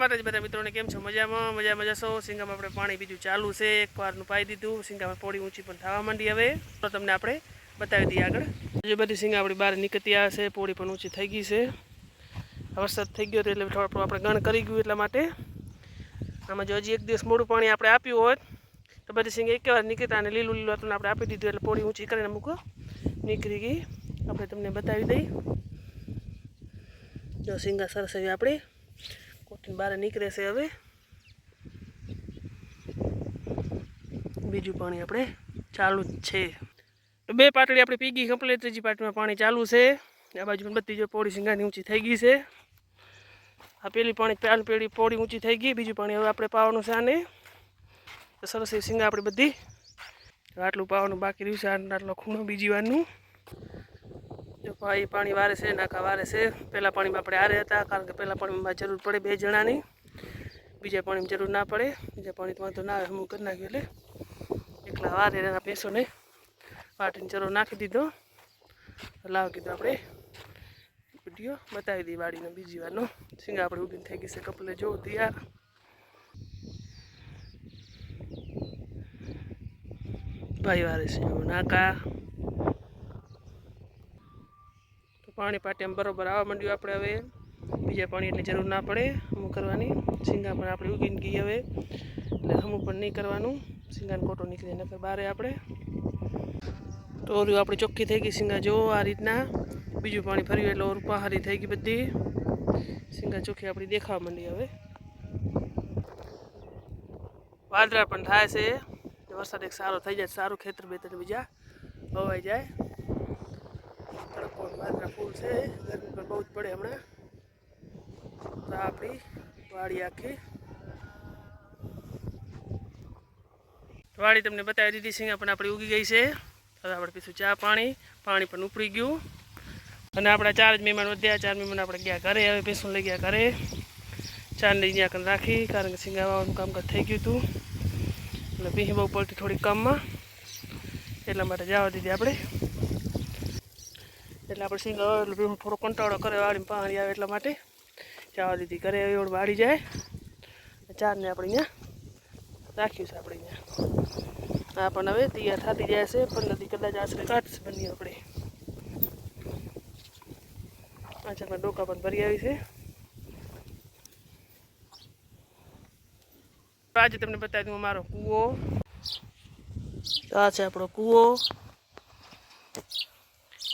માતાજી, બધા મિત્રોને કેમ છો? મજામાં? મજા મજા છો સિંગામાં આપણે પાણી બીજું ચાલુ છે. એક વારનું પાઈ દીધું. સિંગામાં પોળી ઊંચી પણ થવા માંડી હવે. તો તમને આપણે બતાવી દઈએ આગળ. જે બધી સિંગા આપણી બહાર નીકળતી આવે પોડી પણ ઊંચી થઈ ગઈ છે. વરસાદ થઈ ગયો એટલે થોડું આપણે ગણ કરી ગયું એટલા માટે. આમાં જો હજી એક દિવસ મોડું પાણી આપણે આપ્યું હોત, તો બધી સિંગ એક વાર નીકળતા અને લીલું લીલું હતું આપણે આપી દીધું. એટલે પોળી ઊંચી કરીને મૂકો નીકળી ગઈ. આપણે તમને બતાવી દઈ. જો સિંગા સરસ એવી આપણી કોટીન બહાર નીકળે છે હવે. બીજું પાણી આપણે ચાલુ જ છે. તો બે પાટલી આપણે પીગી કમ્પ્લીટ ત્રીજી પાટલીમાં પાણી ચાલુ છે. આ બાજુ બધી જો પોળી સિંગાની ઊંચી થઈ ગઈ છે. આ પેલી પાણી પાન પેલી પોળી ઊંચી થઈ ગઈ, બીજું પાણી હવે આપણે પાવાનું છે આને. સરસ એવી સિંગા આપણી બધી. આટલું પાવાનું બાકી રહ્યું છે, આટલો ખૂણો બીજી વારનું. ભાઈ પાણી વારે છે, નાકા વારે છે. પહેલાં પાણીમાં આપણે આરે હતા, કારણ કે પહેલાં પાણીમાં જરૂર પડે બે જણાની. બીજા પાણીમાં જરૂર ના પડે. બીજા પાણી તો વાંધો ના આવે હું કરી નાખ્યું એટલે એકલા વારે એના ભેંસોને વાટીને જરૂર નાખી દીધો. લાવ કીધું આપણે. વીડિયો બતાવી દઈએ વાડીનો બીજી વારનો. સિંગા આપણે ઉગીને થઈ ગઈ છે, કપલે જોવું તૈયાર. ભાઈ વારે છે નાકા. પાણી પાટિયામાં બરોબર આવવા માંડ્યું આપણે હવે. બીજા પાણી એટલી જરૂર ના પડે. હું કરવાની? સિંગા પણ આપણે ઉગીને ગઈ હવે. એટલે હમું પણ નહીં કરવાનું. સિંગાનો કોટો નીકળી, નકર બારે આપણે. ટોર્યું આપણી ચોખ્ખી થઈ ગઈ સિંગા. જો આ રીતના બીજું પાણી ફર્યું એટલે ઓર પહારી થઈ ગઈ બધી. સિંગા ચોખ્ખી આપણી દેખાવા માંડી હવે. વાદળા પણ થાય છે. વરસાદ એક સારો થઈ જાય, સારું ખેતર બેતર બીજા વવાઈ જાય. તડકો ને ફૂલ છે. ગરમી પણ બહુ જ પડે હમણાં. તો આપણી વાડી આખી. વાડી તમને બતાવી દીધી સિંગા પણ આપણી ઉગી ગઈ છે. હવે આપણે પીશું ચા પાણી. પાણી પણ ઉપડી ગયું. અને આપણા ચાર જ મહેમાન વધ્યા. ચાર મહેમાન આપણે ગયા ઘરે, હવે પીશું લઈ ગયા ઘરે. ચાર અહીંયા આગળ રાખી, કારણ કે સિંગા વાવવાનું કામકાજ થઈ ગયું હતું. એટલે પીહી બહુ પડતી થોડી કામમાં. એટલા માટે જવા દીધી આપણે. એટલે આપણે સિંગ થોડો કંટાળો કરે વાળી પાણી આવે એટલા માટે ચાવા દીધી. ઘરે એવડ વાળી જાય. ચારને આપણે અહીંયા રાખ્યું છે આપણે અહીંયા. આ પણ હવે તૈયાર થતી જાય છે. પણ નથી કદાચ આશરે કાઢશે બની આપણે. પાછળમાં ડોકા પણ ભરી આવી છે. આજે તમને બતાવી દઉં મારો કૂવો. આ છે આપણો કૂવો.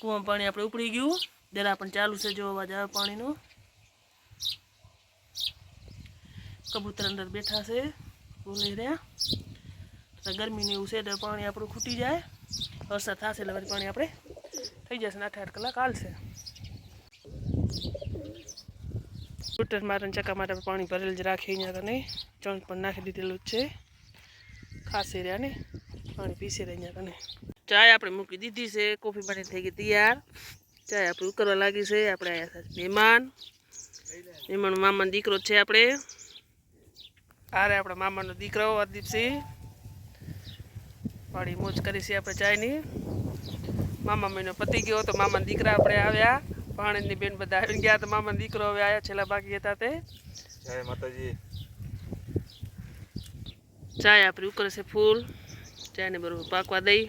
કૂવામાં પાણી આપણે ઉપડી ગયું. જરા પણ ચાલુ છે જો અવાજ આવે પાણીનો. કબૂતર અંદર બેઠા છે. બોલી રહ્યા. ગરમીને એવું છે એટલે પાણી આપણું ખૂટી જાય. વરસાદ થશે એટલે પાણી આપણે થઈ જશે આઠ આઠ કલાક હાલશે. સ્કૂટર મારે ચક્કા માટે પાણી ભરેલ જ રાખી અહીંયા તને ચણ પણ નાખી દીધેલું જ છે. ખાસી રહ્યા ને પાણી પીસી રહ્યા અહીંયા કને ચાય આપણે મૂકી દીધી છે કોફી બની થઈ ગઈ તૈયાર. ચાય આપણે ઉકળવા લાગી છે આપણે આવ્યા છે મહેમાન. મહેમાન મામાનો દીકરો છે આપણે. આરે આપણા મામાનો દીકરો અદીપસિંહ વાળી મોજ કરી છે આપણે ચાયની. મામા મહિનો પતી ગયો તો મામાના દીકરા આપણે આવ્યા. ભાણેજની બેન બધા આવી ગયા તો મામાનો દીકરો હવે આવ્યા છેલ્લા બાકી હતા તે. જય માતાજી. ચાય આપણી ઉકળે છે ફૂલ. ચાયને બરોબર પાકવા દઈ.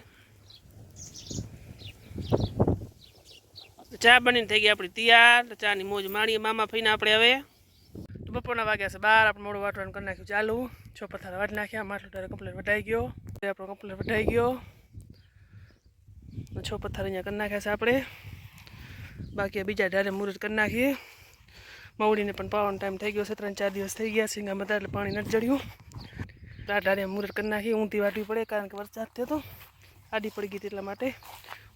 ચા બનીને થઈ ગઈ આપણી તૈયાર. ચાની મોજ માણીએ મામા ફઈને આપણે હવે. બપોરના વાગ્યા છે બાર, આપણે મોડું વાટવાનું કરી નાખ્યું ચાલુ. છો પથ્થર વાટ નાખ્યા માટલું તારે કમ્પ્લેટ વટાઈ ગયો. આપણો કમ્પ્લેટ વટાઈ ગયો. છો પથ્થર અહીંયા કરી નાખ્યા છે આપણે. બાકી બીજા ઢારે મુહૂર્ત કરી નાખીએ. મવડીને પણ પાવાનો ટાઈમ થઈ ગયો છે, ત્રણ ચાર દિવસ થઈ ગયા સિંગા બધા એટલે પાણી નથી જડ્યું. આ ઢારે મુહૂર્ત કરી નાખી, ઊંધી વાટવી પડે કારણ કે વરસાદ થયો તો. આડી પડી ગઈ હતી એટલા માટે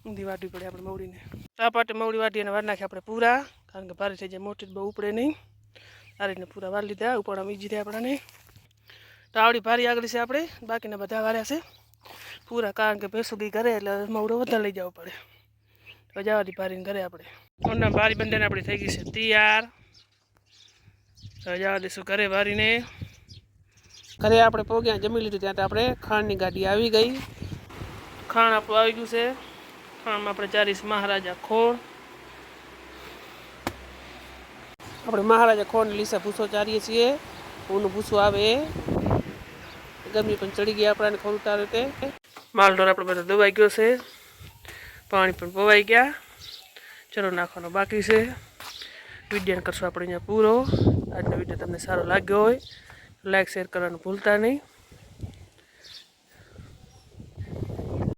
ઊંધી વાટવી પડે આપણે મવડીને. આ પાટે મવડી વાટી અને વાર નાખી આપણે પૂરા, કારણ કે ભારે થઈ જાય, મોટી બહુ ઉપડે નહીં. આ રીતના પૂરા વાર લીધા ઉપાડા ઈજી રહ્યા આપણાને. તો આવડી ભારી આગળ છે આપણે, બાકીના બધા વાર્યા છે. પૂરા, કારણ કે ભેંસો ગઈ ઘરે, એટલે મવડો વધારે લઈ જવો પડે. તો જવાથી ભારીને ઘરે આપણે. ઓના ભારી બંધાને આપણી થઈ ગઈ છે, તૈયાર. રજાવા જવા દઈશું ઘરે વારીને. ઘરે આપણે પોગ્યા, જમી લીધું ત્યાં આપણે ખાંડની ગાડી આવી ગઈ. ખાણ આપણું આવી ગયું છે. ખાણમાં આપણે ચાલીસ મહારાજા ખોળ. આપણે મહારાજા ખોંડ લીસા ભૂસો ચારીએ છીએ. ઊનું ભૂસું આવે એ. ગરમી પણ ચડી ગઈ આપણાને ખોલ તારે તે. માલઢોર આપણે બધો દવાઈ ગયો છે. પાણી પણ પવાઈ ગયા. ચલો નાખવાનો બાકી છે. વીડિયો કરશું આપણે અહીંયા પૂરો. આજનો વીડિયો તમને સારો લાગ્યો હોય લાઈક શેર કરવાનું ભૂલતા નહીં.